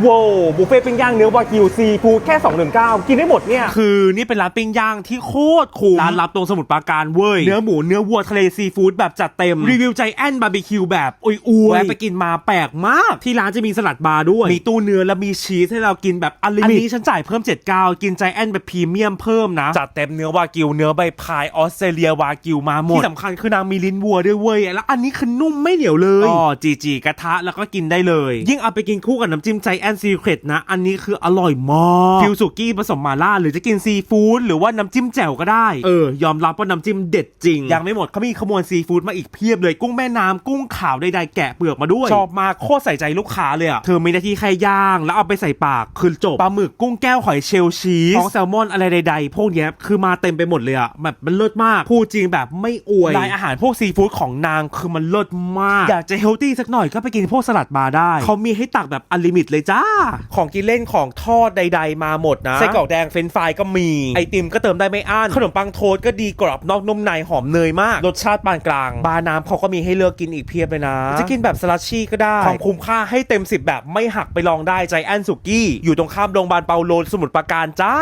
โว้วบุฟเฟ่ต์ปิ้งย่างเนื้อวากิวซีฟู้ดแค่ 219 กินได้หมดเนี่ย คือนี่เป็นร้านปิ้งย่างที่โคตรคุ้มร้านรับตรงสมุทรปราการเว้ย เนื้อหมูเนื้อวัวทะเลซีฟู้ดแบบจัดเต็ม รีวิวใจแอนบาร์บีคิวแบบอุยอุยแวะไปกินมาแปลกมาก ที่ร้านจะมีสลัดบาร์ด้วย มีตู้เนื้อและมีชีสให้เรากินแบบอันลิมิตอันนี้ฉันจ่ายเพิ่ม79กินใจแอนแบบพรีเมียมเพิ่มนะจัดเต็มเนื้อวากิวเนื้อใบพายออสเตรเลียวากิวมาหมดที่สำคัญคือนางมีลิ้นวัวด้วยเว้ยแล้วอันนี้คือนุ่มไม่เหนียวเลยอ๋อจีจีกระทะแล้วก็กินได้เลย ยิ่งเอาไปกินคู่กับน้ำจิ้มใจแอนซีเครตนะ อันนี้คืออร่อยมากฟิวสุกี้ผสมมาล่า หรือจะกินซีฟู้ดหรือว่าน้ำจิ้มแจ่วก็ได้ เออ ยอมรับว่าน้ำจิ้มเด็ดจริง ยังไม่หมดเขามีขมวนซีฟู้ดมาอีกเพียบเลย กุ้งแม่น้ำกุ้งขาวใดๆแกะเปลือกมาด้วย ชอบมากโคตรใส่ใจลูกค้าเลยอะเธอมีหน้าที่แค่ย่าง แล้วเอาไปใส่ปากคือจบปลาหมึกกุ้งแก้วหอยเชลล์ชีสท้องแซลมอนอะไรใดๆพวกเนี้ยคือมาเต็มไปหมดเลยอะแบบมันเลิศมากพูดจริงแบบไม่อวยรายอาหารพวกซีฟู้ดของนางคือมันเลิศมาก อยากจะเฮลตี้สักหน่อยก็ไปกินพวกสลัดบาร์ได้เขามีให้ตักแบบอันลิมิตเลยจ้า ของกินเล่นของทอดใด ๆ มาหมดนะไส้กรอกแดงเฟรนช์ฟรายก็มี ไอติมก็เติมได้ไม่อั้นขนมปังโทสก็ดีกรอบนอกนุ่มในหอมเนยมาก รสชาติปานกลาง บาร์น้ำเขาก็มีให้เลือกกินอีกเพียบเลยนะ จะกินแบบสลัดชี่ก็ได้ความคุ้มค่าให้เต็ม 10 แบบไม่หักไปลองได้ใจแอนสุกี้ อยู่ตรงข้ามโรงพยาบาลเปาโลสมุทรปราการจ้า